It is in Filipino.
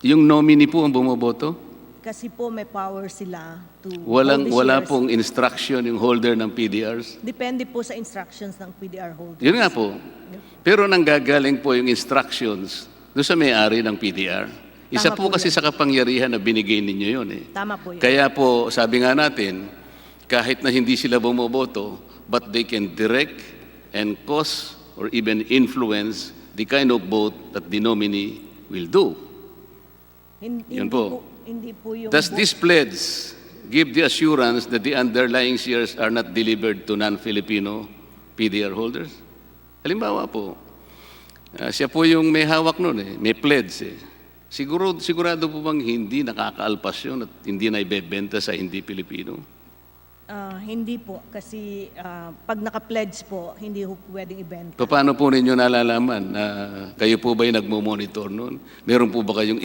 Yung nominee po ang bumoboto? Kasi po may power sila to Walang, hold the wala shares. pong instruction yung holder ng PDRs? Depende po sa instructions ng PDR holder. Yun nga po. Pero nanggagaling po yung instructions doon sa may-ari ng PDR. Isa Tama po po kasi sa kapangyarihan na binigay ninyo yun eh. Tama po yun. Kaya po, sabi nga natin, kahit na hindi sila bumoboto, but they can direct and cause or even influence the kind of vote that the nominee will do. Hin- Yun hindi po. Hindi po yung... Does this pledge give the assurance that the underlying shares are not delivered to non-Filipino PDR holders? Halimbawa po, ah, siya po yung may hawak nun eh, may pledge eh. Siguro, sigurado po bang hindi nakakaalpas yun at hindi na ibebenta sa hindi Pilipino? Ah, hindi po. Kasi ah, pag naka-pledge po, hindi po pwedeng ibenta. Paano po ninyo nalalaman na kayo po ba'y nagmo-monitor nun? Meron po ba kayong